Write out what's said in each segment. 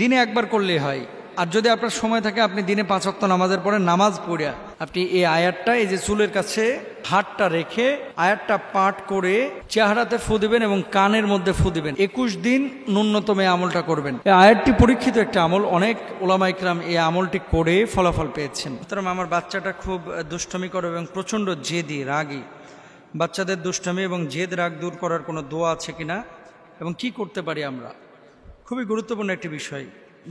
দিনে একবার করলেই হয়। আর যদি আপনার সময় থাকে, আপনি দিনে পাঁচ অক্ত নামাজের পরে নামাজ পড়িয়া আপনি এই আয়াতটা, এই যে চুলের কাছে হাতটা রেখে আয়াতটা পাঠ করে চেহারাতে ফু দিবেন এবং কানের মধ্যে ফু দিবেন। একুশ দিন ন্যূনতম এই আমলটা করবেন। এই আয়াতটি পরীক্ষিত একটা আমল। অনেক ওলামাইকরাম এই আমলটি করে ফলাফল পেয়েছেন। সুতরাং আমার বাচ্চাটা খুব দুষ্টমি করে এবং প্রচণ্ড জেদি, রাগী। বাচ্চাদের দুষ্টমি এবং জেদ রাগ দূর করার কোনো দোয়া আছে কিনা? এবং কি করতে পারি আমরা? খুবই গুরুত্বপূর্ণ একটি বিষয়।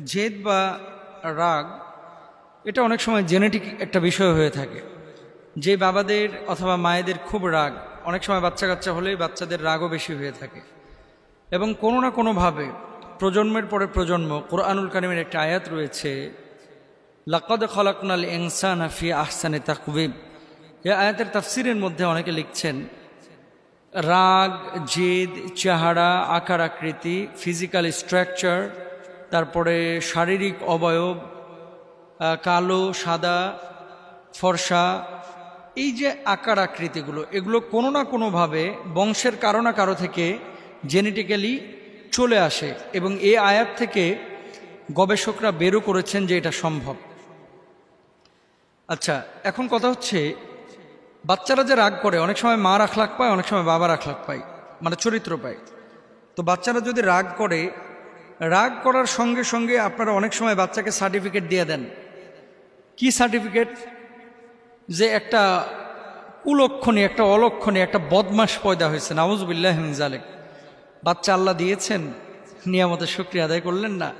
জেদ বা রাগ, এটা অনেক সময় জেনেটিক একটা বিষয় হয়ে থাকে। যে বাবাদের অথবা মায়েদের খুব রাগ, অনেক সময় বাচ্চা কাচ্চা হলেই বাচ্চাদের রাগও বেশি হয়ে থাকে। এবং কোনো না কোনোভাবে প্রজন্মের পরে প্রজন্ম, কোরআনুল কারিমের একটা আয়াত রয়েছে, লাকদ খলাকনাল ইনসান ফি আহসানে তাকবিব এই আয়াতের তাফসিরের মধ্যে অনেকে লিখছেন রাগ, জেদ, চেহারা, আকার, আকৃতি ফিজিক্যাল স্ট্রাকচার তারপরে শারীরিক অবয়ব কালো, সাদা, ফর্সা, এই যে আকার, আকৃতিগুলো, এগুলো কোনো না কোনোভাবে বংশের কারও না কারও থেকে জেনেটিক্যালি চলে আসে এবং এ আয়াত থেকে গবেষকরা বেরো করেছেন যে এটা সম্ভব। আচ্ছা এখন কথা হচ্ছে বাচ্চারা যে রাগ করে, অনেক সময় মা আখলাখ পায়, অনেক সময় বাবার আখলাখ পায় মানে চরিত্র পায়। তো বাচ্চারা যদি রাগ করে, রাগ করার সঙ্গে সঙ্গে আপনারা অনেক সময় বাচ্চাকে সার্টিফিকেট দিয়ে দেন। কি সার্টিফিকেট যে একটা কুলক্ষণী, একটা অলক্ষণী, একটা বদমাস পয়দা হয়েছে। নাউজবিল্লাহ জালেক বাচ্চা আল্লাহ দিয়েছেন, নিয়ামতের শুক্রিয়া আদায় করলেন না।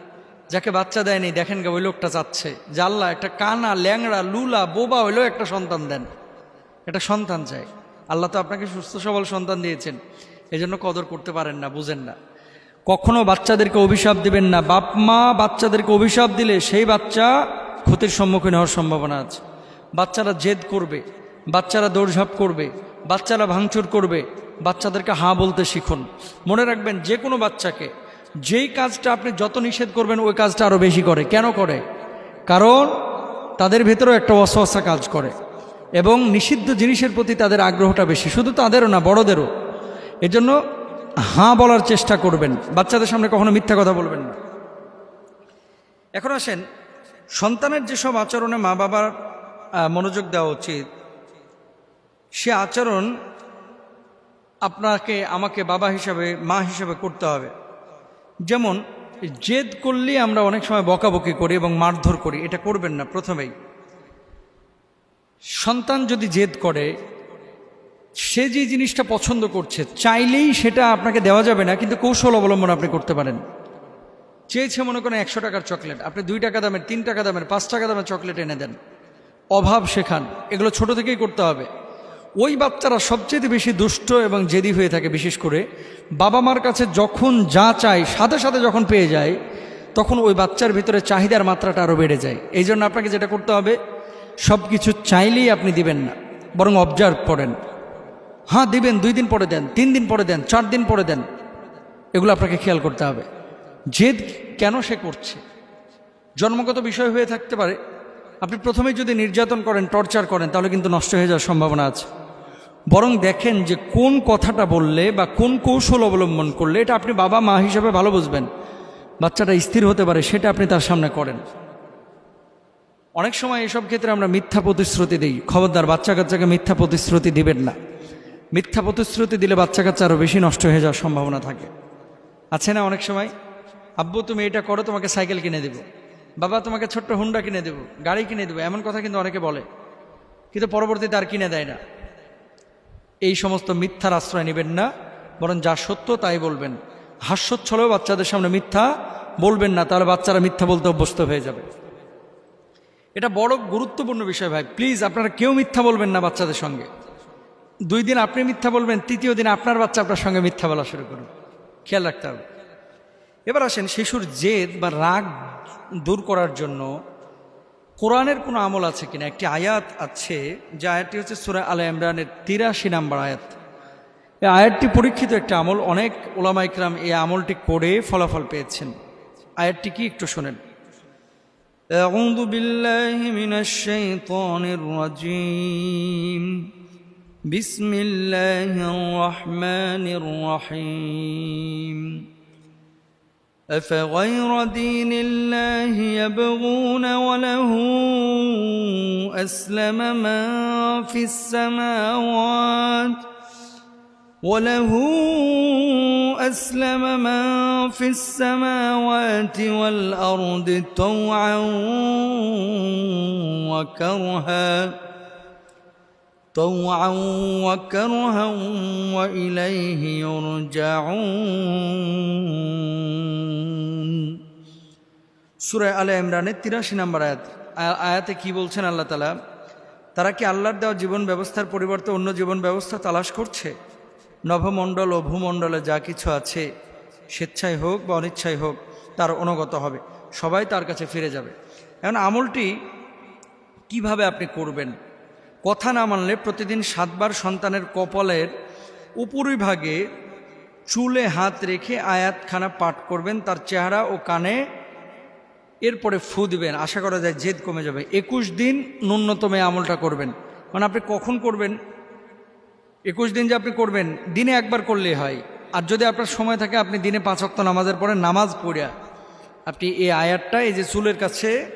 যাকে বাচ্চা দেয়নি, দেখেন গা, ওই লোকটা চাচ্ছে। যে আল্লাহ একটা কানা, ল্যাংড়া, লুলা, বোবা হইলেও একটা সন্তান দেন। একটা সন্তান চাই। আল্লাহ তো আপনাকে সুস্থ, সবল সন্তান দিয়েছেন। এই জন্য কদর করতে পারেন না, বুঝেন না। কখনো বাচ্চাদেরকে অভিশাপ দিবেন না। বাপ, মা বাচ্চাদেরকে অভিশাপ দিলে সেই বাচ্চা ক্ষতির সম্মুখীন হওয়ার সম্ভাবনা আছে। বাচ্চারা জেদ করবে, বাচ্চারা দৌড়ঝাঁপ করবে, বাচ্চারা ভাঙচুর করবে, বাচ্চাদেরকে হাঁ বলতে শিখুন। মনে রাখবেন যে কোনো বাচ্চাকে যেই কাজটা আপনি যত নিষেধ করবেন, ওই কাজটা আরও বেশি করে। কেন করে? কারণ তাদের ভেতরেও একটা অসহসা কাজ করে। এবং নিষিদ্ধ জিনিসের প্রতি তাদের আগ্রহটা বেশি। শুধু তাদেরও না, বড়দেরও। এজন্য হাঁ বলার চেষ্টা করবেন। বাচ্চাদের সামনে কখনো মিথ্যা কথা বলবেন না। এখন আসেন, সন্তানের যেসব আচরণে মা বাবার মনোযোগ দেওয়া উচিত, সে আচরণ আপনাকে, আমাকে বাবা হিসাবে, মা হিসাবে করতে হবে। যেমন, জেদ করলেই আমরা অনেক সময় বকাবকি করি এবং মারধর করি। এটা করবেন না প্রথমেই। সন্তান যদি জেদ করে, সে যে জিনিসটা পছন্দ করছে, চাইলেই সেটা আপনাকে দেওয়া যাবে না, কিন্তু কৌশল অবলম্বন আপনি করতে পারেন। চেয়েছে মনে করেন একশো টাকার চকলেট, আপনি দুই টাকা দামের, তিন টাকা দামের, পাঁচ টাকা দামের চকলেট এনে দেন। অভাব শেখান, এগুলো ছোট থেকেই করতে হবে। ওই বাচ্চারা সবচেয়ে বেশি দুষ্ট এবং জেদি হয়ে থাকে, বিশেষ করে বাবা মার কাছে যখন যা চায়, সাথে সাথে যখন পেয়ে যায়, তখন ওই বাচ্চার ভিতরে চাহিদার মাত্রাটা আরও বেড়ে যায়। এই জন্য আপনাকে যেটা করতে হবে সব কিছু চাইলেই আপনি দিবেন না, বরং অবজার্ভ করেন। হ্যাঁ দিবেন, দুই দিন পরে দেন, তিন দিন পরে দেন, চার দিন পরে দেন। এগুলো আপনাকে খেয়াল করতে হবে। জেদ কেন সে করছে? জন্মগত বিষয় হয়ে থাকতে পারে। আপনি প্রথমে যদি নির্যাতন করেন, টর্চার করেন, তাহলে কিন্তু নষ্ট হয়ে যাওয়ার সম্ভাবনা আছে। বরং দেখেন যে কোন কথাটা বললে বা কোন কৌশল অবলম্বন করলে এটা আপনি বাবা মা হিসাবে ভালো বুঝবেন। বাচ্চাটা স্থির হতে পারে, সেটা আপনি তার সামনে করেন। অনেক সময় এসব ক্ষেত্রে আমরা মিথ্যা প্রতিশ্রুতি দিই। খবরদার বাচ্চা কাচ্চাকে মিথ্যা প্রতিশ্রুতি দিবেন না। মিথ্যা প্রতিশ্রুতি দিলে বাচ্চা কাচ্চা আরও বেশি নষ্ট হয়ে যাওয়ার সম্ভাবনা থাকে। আছে না অনেক সময়? আব্বু, তুমি এটা করো, তোমাকে সাইকেল কিনে দেবো। বাবা, তোমাকে ছোট্ট হুন্ডা কিনে দেবো, গাড়ি কিনে দেবো, এমন কথা কিন্তু অনেকে বলে। কিন্তু পরবর্তীতে আর কিনে দেয় না। এই সমস্ত মিথ্যার আশ্রয় নেবেন না, বরং যা সত্য তাই বলবেন। হাস্যোচ্ছলেও বাচ্চাদের সামনে মিথ্যা বলবেন না, তাহলে বাচ্চারা মিথ্যা বলতে অভ্যস্ত হয়ে যাবে। এটা বড় গুরুত্বপূর্ণ বিষয় ভাই। প্লিজ আপনারা কেউ মিথ্যা বলবেন না বাচ্চাদের সঙ্গে। দুই দিন আপনি মিথ্যা বলবেন, তৃতীয় দিন আপনার বাচ্চা আপনার সঙ্গে মিথ্যা বলা শুরু করুন খেয়াল রাখতে হবে। এবার আসেন শিশুর জেদ বা রাগ দূর করার জন্য কোরআনের কোনো আমল আছে কিনা? একটি আয়াত আছে, যে আয়াতটি হচ্ছে সুরা আল ইমরানের তিরাশি নাম্বার আয়াত। এই আয়াতটি পরীক্ষিত একটা আমল। অনেক ওলামা ইকরাম এই আমলটি করে ফলাফল পেয়েছেন। আয়াতটি কি একটু শোনেন। أعوذ بالله من الشيطان الرجيم. بسم الله الرحمن الرحيم. أفغير دين الله يبغون وله أسلم من في السماوات وله أسلم من في السماوات والأرض طوعا وكرها طوعا وكرها وإليه يرجعون সুরায় আলে ইমরানের তিরাশি নম্বর আয়াত আ- আয়াতে কি বলছেন আল্লাহ তালা তারা কি আল্লাহর দেওয়া জীবন ব্যবস্থার পরিবর্তে অন্য জীবন ব্যবস্থা তালাশ করছে নভমণ্ডল ও ভূমণ্ডলে যা কিছু আছে স্বেচ্ছায় হোক বা অনিচ্ছায় হোক, তার অনুগত হবে। সবাই তার কাছে ফিরে যাবে। এখন আমলটি কীভাবে আপনি করবেন? কথা না মানলে প্রতিদিন সাতবার সন্তানের কপালের উপরিভাগে চুলে হাত রেখে আয়াতখানা পাঠ করবেন, তার চেহারা ও কানে এরপরে ফু দিবেন। আশা করা যায় জেদ কমে যাবে। একুশ দিন ন্যূনতম আমলটা করবেন। মানে আপনি কখন করবেন? একুশ দিন যে আপনি করবেন, দিনে একবার করলেই হয়। আর যদি আপনার সময় থাকে, আপনি দিনে পাঁচ অক্ত নামাজের পরে নামাজ পড়িয়া আপনি এই আয়াতটা, এই যে চুলের কাছে